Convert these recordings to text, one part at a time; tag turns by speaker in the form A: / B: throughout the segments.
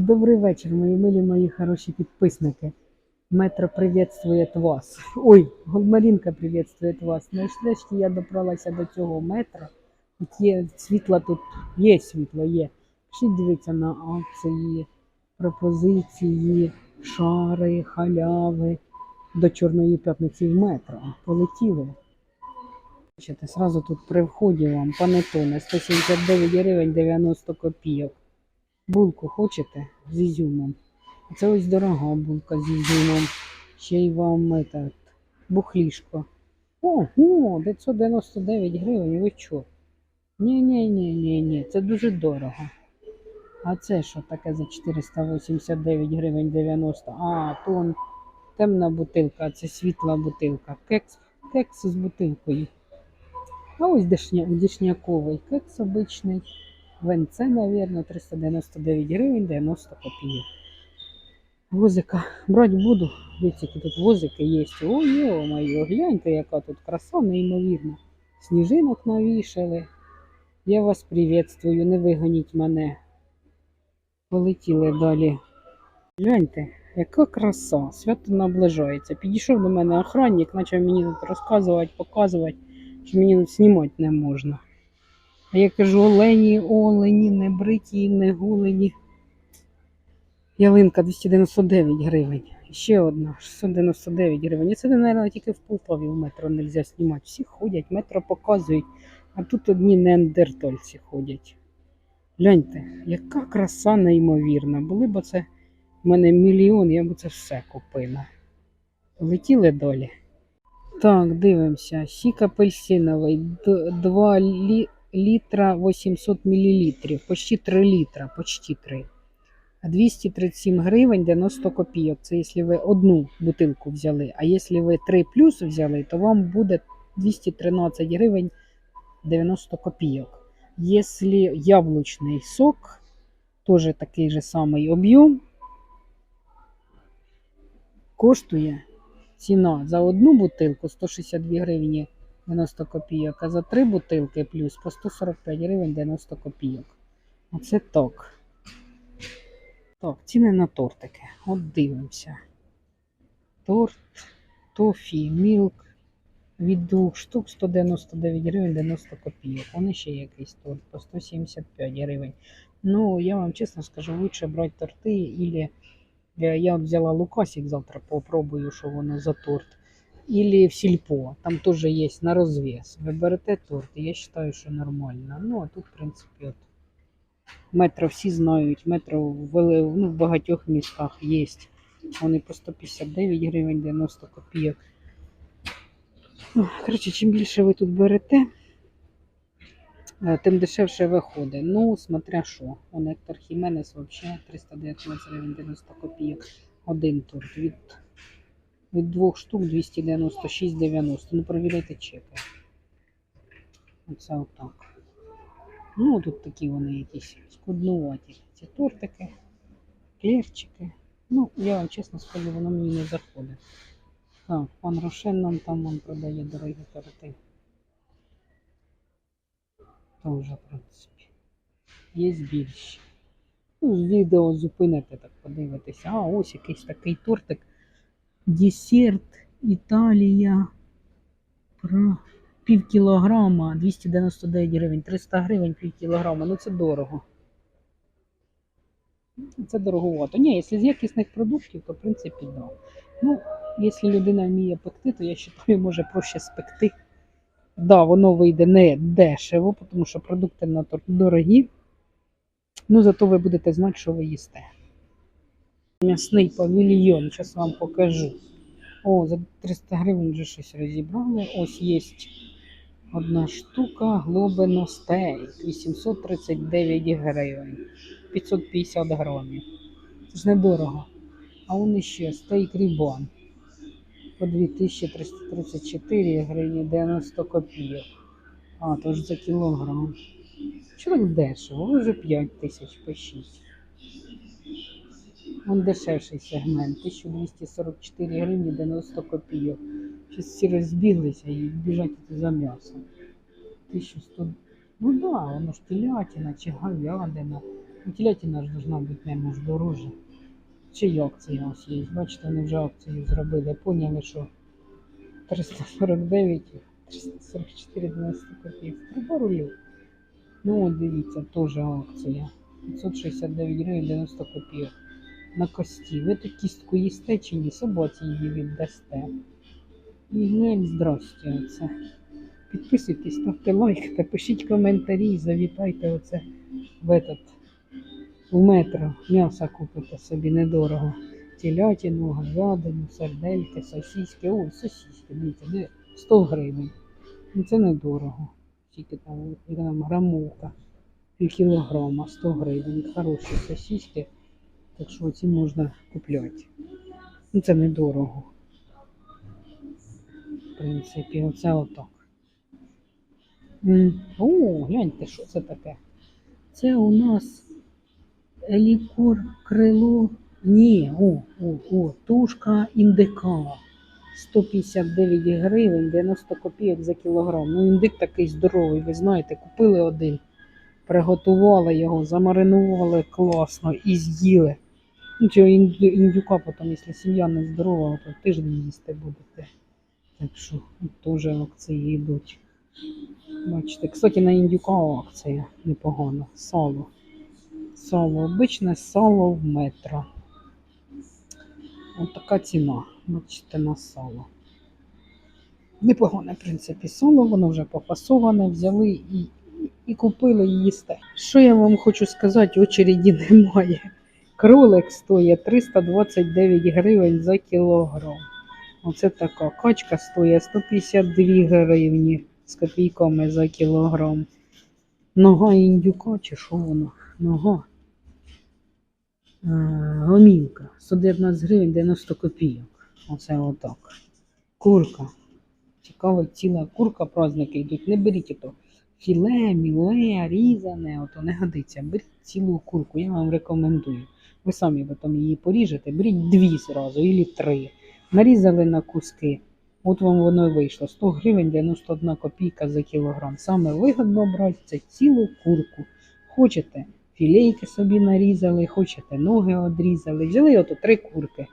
A: Добрий вечір, мої милі, мої хороші підписники. Метро приветствує вас. Ой, Голмарінка приветствує вас. Нарешті я добралася до цього метра. Тут є світло, тут є світло, є. Пішіть дивіться на акції, пропозиції, шари, халяви до Чорної п'ятниці в метро. Полетіли. Бачите, Сразу тут при вході вам панетоне 179 гривень 90 копійок. Булку хочете з ізюмом? Це ось дорога булка з ізюмом. Ще й вам этот, бухлішко. Ого, 999 гривень, ви що? ні ні ні ні це дуже дорого. А це що таке за 489 гривень 90? А, то он темна бутилка, а це світла бутилка. Кекс, кекс з бутилкою. А ось дешня, дешняковий кекс обичний. Венце, мабуть, 399 гривень 90 копійок. Возика брати буду. Дивіться, які тут возики є. Ой, йо-моє, гляньте, яка тут краса, неймовірна. Сніжинок навішали. Я вас приветствую, не виганіть мене. Полетіли далі. Гляньте, яка краса, свято наближається. Підійшов до мене охранник, почав мені тут розказувати, показувати, що мені тут знімати не можна. А я кажу, олені, олені, не бриті, не гулені. Ялинка 299 гривень. Ще одна 699 гривень. І це, мабуть, тільки в Полтаві в метро не можна знімати. Всі ходять, метро показують, а тут одні неандертольці ходять. Гляньте, яка краса неймовірна. Були б це в мене мільйон, я б це все купила. Летіли далі. Так, дивимося. Сік апельсиновий 2 лі, літра 800 мл. Почти 3 літра, почти 3. 237 гривень 90 копійок. Це якщо ви одну бутилку взяли. А якщо ви 3 плюс взяли, то вам буде 213 гривень 90 копійок. Якщо яблучний сок, теж такий же самий об'єм, коштує ціна за одну бутилку 162 гривні 90 копійок, а за три бутилки плюс по 145 гривень 90 копійок. Оце так. Так, ціни на тортики. От дивимося. Торт, тофі, мілк від двох штук 199 гривень 90 копійок. Вони ще якийсь торт по 175 гривень. Ну, я вам чесно скажу, лучше брати торти, или е, я от взяла лукасик завтра, попробую, що воно за торт. Или в сільпо, там теж є на розвес. Ви берете торт, я вважаю, що нормально. Ну, а тут, в принципі, от метро всі знають, метро в, ну, в багатьох містах є. Вони по 159 гривень 90 копійок. Ну, чим більше ви тут берете, е, тим дешевше виходить. Ну, смотря що. Он Ектор Хіменес взагалі 319 гривень 90 копійок. Один торт. Від, від двох штук 296,90. Ну, провіряйте чеки. Оце отак. Ну, тут такі вони якісь скуднуваті. Ці тортики, клерчики. Ну, я вам чесно скажу, воно мені не заходить. Так, пан Рошен нам там он продає дорогі торти. Тоже, в принципі. Є більші. Ну, з відео зупините, так подивитися. А, ось якийсь такий тортик. Десерт Італія. Про пів кілограма 299 гривень, 300 гривень пів кілограма. Ну це дорого. Це дороговато. Ні, якщо з якісних продуктів, то в принципі да. Ну, якщо людина вміє пекти, то я вважаю, може проще спекти. Да, воно вийде не дешево, тому що продукти на дорогі. Ну, зато ви будете знати, що ви їсте. М'ясний павільйон, зараз вам покажу. О, за 300 гривень вже щось розібрали. Ось є одна штука глобино стейк. 839 гривень. 550 грамів. Це ж недорого. А он ще стейк рібан по 2334 гривні 90 копійок. А, то ж за кілограм. Чого так дешево? Вже 5 тисяч по 6. Вон дешевший сегмент 1244 гривні 90 копійок. Щось всі розбіглися і біжать за м'ясом. 1100. Ну да, воно ж телятина чи говядина. Телятина ж должна бути не може дорожче. Чи й акція ось є. Бачите, вони вже акцію зробили. Поняли, що 349, 344, 90 копійок. Рулю. Ну от дивіться, теж акція. 569 гривень 90 копійок. На кості. Ви ту кістку їсте чи ні? Собаці її віддасте. І геть здрасте оце. Підписуйтесь, ставте лайк та пишіть коментарі, завітайте оце в этот в метро. М'ясо купите собі недорого. Телятину, говядину, сердельки, сосиски. Ой, сосиски, дивіться, де 100 гривень. Ну це недорого. Тільки там, там грамовка. Пів кілограма, 100 гривень. Хороші сосиски. Так що ці можна купляти. Ну це недорого. В принципі, оце отак. О, гляньте, що це таке? Це у нас елікор крило. Ні, о, о, о, тушка індика. 159 гривень, 90 копійок за кілограм. Ну, індик такий здоровий, ви знаєте, купили один, приготували його, замаринували класно і з'їли. Цього індюка потім, якщо сім'я не здорова, то тиждень їсти будете. Так що теж акції йдуть. Бачите, кстати, на індюка акція непогано. Сало. Сало, обичне сало в метро. Ось така ціна. Бачите, на сало. Непогане, в принципі, сало, воно вже пофасоване, взяли і, і, і купили і їсте. Що я вам хочу сказати, очереді немає. Кролик стоїть 329 гривень за кілограм. Оце така качка стоїть 152 гривні з копійками за кілограм. Нога індюка чи що воно? Нога. Е, Гомілка 119 гривень 90 копійок. Оце отак. Курка. Цікаво, ціла курка, праздники йдуть. Не беріть ото філе, міле, різане, ото не годиться. Беріть цілу курку, я вам рекомендую. Ви самі потім її поріжете, беріть дві зразу, або три. Нарізали на куски. От вам воно і вийшло. 100 гривень 91 копійка за кілограм. Саме вигодно брати це цілу курку. Хочете, філейки собі нарізали, хочете, ноги одрізали. Взяли ото три курки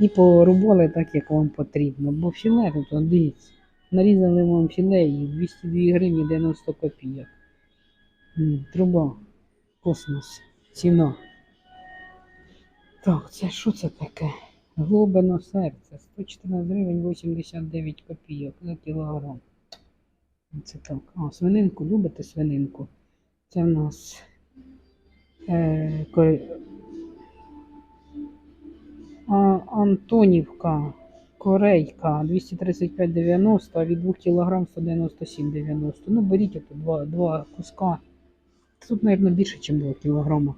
A: і порубали так, як вам потрібно. Бо філе тут, дивіться, нарізали вам філе і 202 гривні 90 копійок. Труба, космос, ціна. Так, це що це таке? Глобино серце 114 гривень 89 копійок за кілограм. Це так. А, свининку любите свининку? Це в нас е, кор... а, Антонівка, корейка 235,90, а від 2 кг 197,90. Ну, беріть ото два, два куска. Тут, мабуть, більше, ніж 2 кг.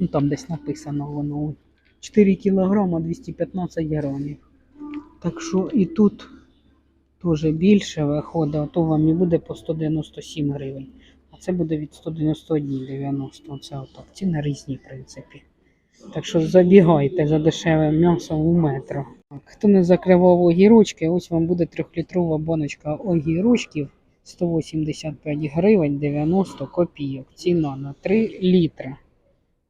A: Ну, там десь написано воно. 4 кг 215 грамів. Так що і тут теж більше виходить, то вам і буде по 197 гривень. А це буде від 191,90. Це отак. Ціни різні, в принципі. Так що забігайте за дешевим м'ясом у метро. Хто не закривав огірочки, ось вам буде трьохлітрова баночка огірочків 185 гривень 90 копійок. Ціна на 3 літри.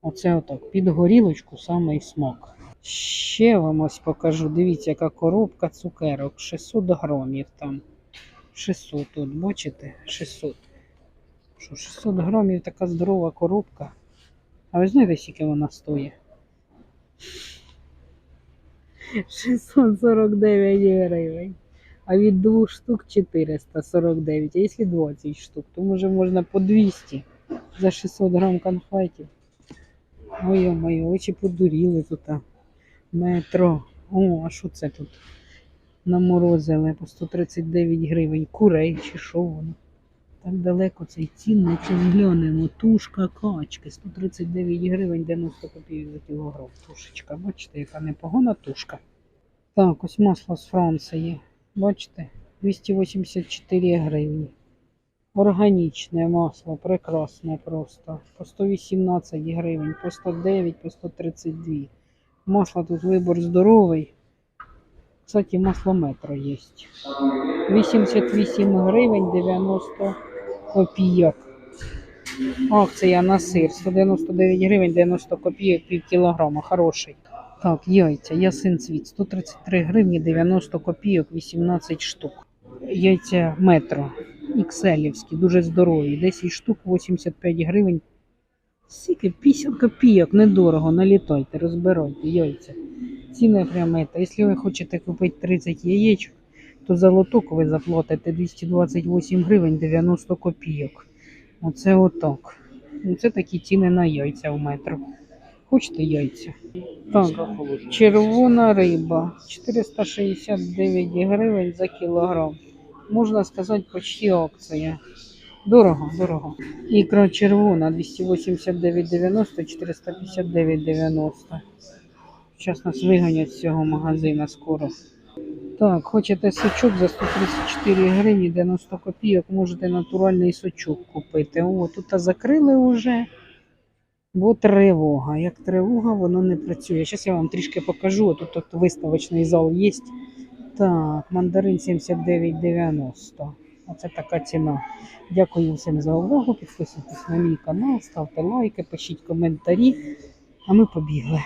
A: Оце отак. Під горілочку самий смак. Ще вам ось покажу. Дивіться, яка коробка цукерок. 600 грамів там. 600 тут, бачите? 600. Що, 600 грамів така здорова коробка. А ви знаєте, скільки вона стоїть? 649 гривень. А від двох штук 449. А якщо 20 штук, то може можна по 200 за 600 грам конфетів. Ой, мої очі подуріли тут. Метро. О, а що це тут? Наморозили по 139 гривень. Курей чи що воно? Так далеко цей цінник, що глянемо. Тушка качки. 139 гривень 90 копійок за кілограм. Тушечка. Бачите, яка непогана тушка. Так, ось масло з Франції. Бачите? 284 гривні. Органічне масло, прекрасне просто. По 118 гривень, по 109, по 132. Масло тут вибор здоровий. Кстати, масло метро є. 88 гривень 90 копійок. Акція на сир 199 гривень 90 копійок пів кілограма. Хороший. Так, яйця, ясин цвіт 133 гривні 90 копійок 18 штук. Яйця метро. Ікселівські, дуже здорові. 10 штук 85 гривень. Скільки 50 копійок, недорого, налітайте, розбирайте яйця. Ціни прямо це. Якщо ви хочете купити 30 яєчок, то за лоток ви заплатите 228 гривень 90 копійок. Оце отак. Оце такі ціни на яйця в метро. Хочете яйця? Так, червона риба 469 гривень за кілограм. Можна сказати, почти акція. Дорого, дорого. Ікра червона 289,90, 459,90. Зараз нас виганять з цього магазина скоро. Так, хочете сочок за 134 гривні 90 копійок, можете натуральний сочок купити. О, тут закрили вже, бо тривога. Як тривога, воно не працює. Зараз я вам трішки покажу. Тут, тут виставочний зал є. Так, мандарин 79,90. Оце така ціна. Дякую всім за увагу. Підписуйтесь на мій канал, ставте лайки, пишіть коментарі. А ми побігли.